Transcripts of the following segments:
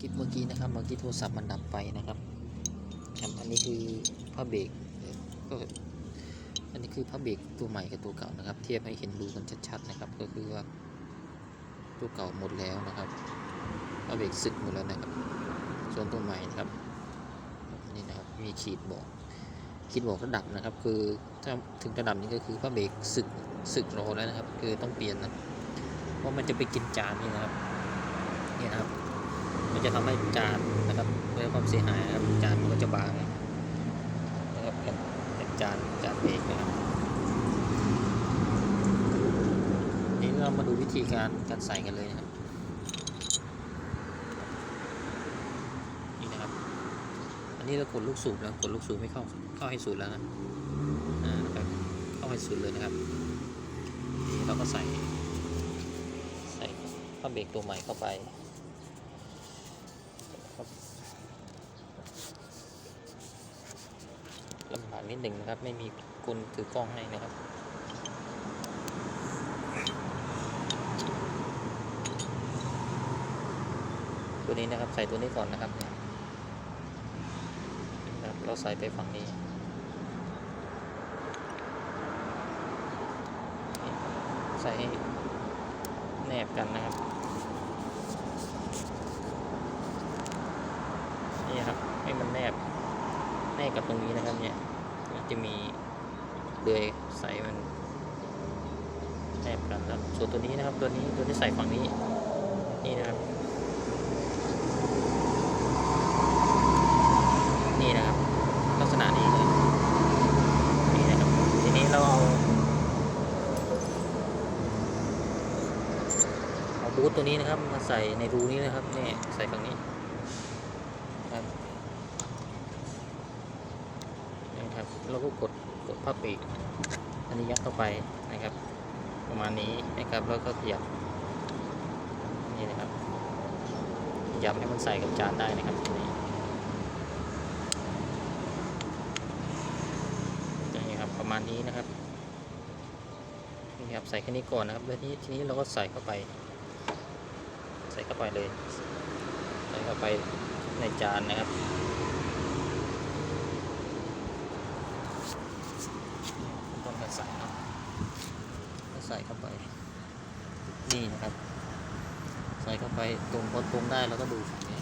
คลิปเมื่อกี้นะครับเมื่อกี้โทรศัพท์มันดับไปนะครับครับอันนี้คือผ้าเบรกก็อันนี้คือผ้าเบรกตัวใหม่กับตัวเก่านะครับ เทียบให้เห็นดูกันชัดๆนะครับ ก็คือว่าตัวเก่าหมดแล้วนะครับผ้าเบรกสึกหมดแล้วนะครับ ส่วนตัวใหม่นะครับนี่นะครับมีขีดบอกขีดบอกระดับนะครับ คือถ้าถึงระดับนี้ก็คือผ้าเบรกสึกสึกรอแล้วนะครับ คือต้องเปลี่ยนนะเพราะมันจะไปกินจานนี่นะครับนี่นะครับ มันจะทำให้จานนะครับได้รับความเสียหายนะครับจานมันก็จะบางนะครับเป็นจานจานเบรกนะครับนี่เรามาดูวิธีการการใส่กันเลยนะครับนี่นะครับ อันนี้เรากดลูกสูบแล้วกดลูกสูบไม่เข้าเข้าให้สุดแล้วนะอ่านะครับเข้าให้สุดเลยนะครับนี่เราก็ใส่ใส่ผ้าเบรกตัวใหม่เข้าไปานิดหนึ่งนะครับ ไม่มีคนถือกล้องให้นะครับตัวนี้นะครับใส่ตัวนี้ก่อนนะครับเนี่ยนะครับเราใส่ไปฝั่งนี้ใส่แนบกันนะครับ นี่ครับให้มันแนบแนบกับตรงนี้นะครับเนี่ย จะมีเดือยใส่มันแนบกันแล้วส่วนตัวนี้นะครับตัวนี้ตัวที่ใส่ฝั่งนี้นี่นะครับ นี่นะครับ ลักษณะนี้เลยนี่นะครับทีนี้เราเอาเอาบูทตัวนี้นะครับมาใส่ในรูนี้นะครับนี่ใส่ฝั่งนี้ครับ นะครับเราก็กดกดพับปีกอันนี้ยัดเข้าไปนะครับ ประมาณนี้นะครับแล้วก็ขยับนี่นะครับขยับให้มันใส่กับจานได้นะครับตรงนี้นี่ครับประมาณนี้นะครับนี่ครับใส่แค่นี้ก่อนนะครับแล้วทีนี้ทีนี้เราก็ใส่เข้าไป ใส่เข้าไปเลย ใส่เข้าไปในจานนะครับ ต้นกระใส่เนาะก็ใส่เข้าไป นี่นะครับ ใส่เข้า ไปตรงพอตรงได้แล้วก็ดูฝั่งนี้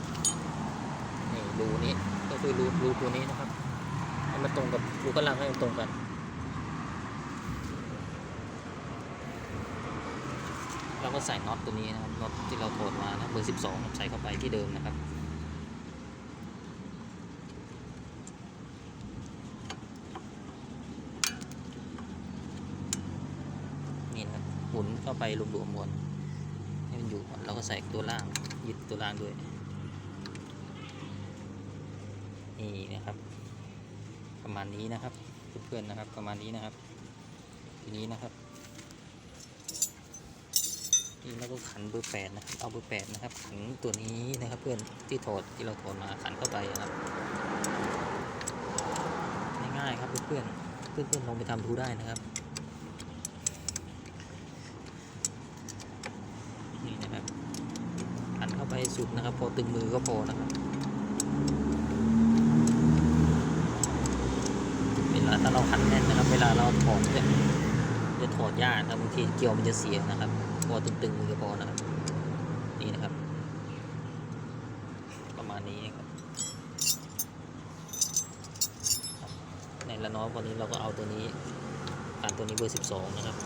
นี่รูนี้ก็คือรูรูตัวนี้นะครับให้มันตรงกับรูกระลังให้มันตรงกันเราก็ใส่น็อตตัวนี้นะครับน็อตที่เราถอดมานะเบอร์12ครับใส่เข้าไปที่เดิมนะครับนี่นะหมุนเข้าไปรวมๆหมดให้ มันอยู่ก่อนแล้วก็ใส่ตัวล่างยึดตัวล่างด้วย นี่นะครับ ประมาณนี้นะครับเพื่อนๆนะครับ ประมาณนี้นะครับ ทีนี้นะครับนี่แล้วก็ขันเบอร์แปดนะครับเอาเบอร์แปดนะครับ ขันตัวนี้นะครับเพื่อนที่ถอดที่เราถอดมาขันเข้าไปนะครับง่ายๆครับเพื่อนๆเพื่อนๆลองไปทำดูได้นะครับ นี่นะครับ หันเข้าไปสุดนะครับ พอตึงมือก็พอนะครับเวลาถ้าเราหันแน่นนะครับ เวลาเราถอดจะจะถอดยากนะครับบางทีเกลียวมันจะเสียนะครับ พอตึงๆมือก็พอนะครับ นี่นะครับ ประมาณนี้ครับในละน้อยวันนี้เราก็เอาตัวนี้การตัวนี้เบอร์ 12 นะครับ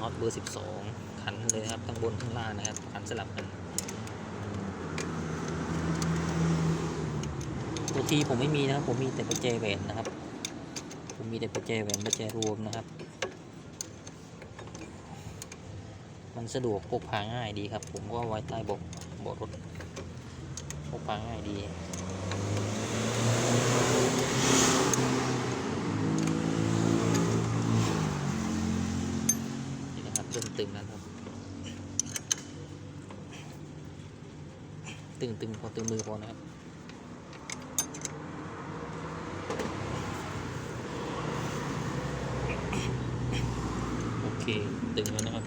น็อตเบอร์ 12 ขันเลยครับทั้งบนทั้งล่างนะครับขันสลับกัน ตัวทีผมไม่มีนะครับ ผมมีแต่ประแจแหวนนะครับ ผมมีแต่ประแจแหวนประแจรวมนะครับ มันสะดวกพกพาง่ายดีครับ ผมก็ไว้ใต้บาะเบาะรถพกพาง่ายดีนี่นะครับเริ่มตึงแล้วครับตึงตึงพอตึงมือพอนะครับ โอเค ตึงแล้วนะครับ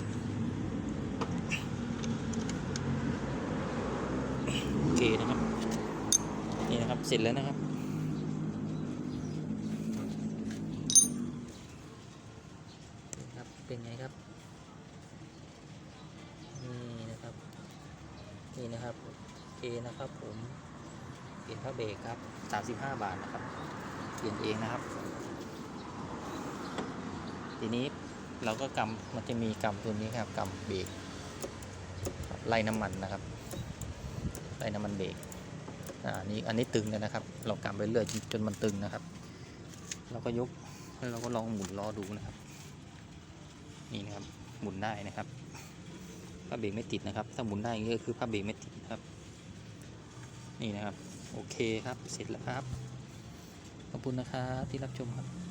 นะครับ นี่นะครับ เสร็จแล้วนะครับ ครับ เป็นไงครับ นี่นะครับ นี่นะครับโอเคนะครับผมเปลี่ยนผ้าเบรกครับ 35 บาทนะครับ เปลี่ยนเองนะครับ ทีนี้ เราก็กำมันจะมีกำตัวนี้ครับกำเบรกคไล่น้ำมันนะครับไล่น้ำมันเบรกอ่าอันนี้อันนี้ตึงแล้วนะครับ เรากำไปเรื่อยจนจนมันตึงนะครับเราก็ยกแล้วเราก็ลองหมุนล้อดูนะครับ นี่นะครับหมุนได้นะครับผ้าเบรกไม่ติดนะครับ ถ้าหมุนได้อย่างนี้ก็คือผ้าเบรกไม่ติดครับ นี่นะครับ โอเคครับเสร็จแล้วครับขอบคุณนะครับที่รับชมครับ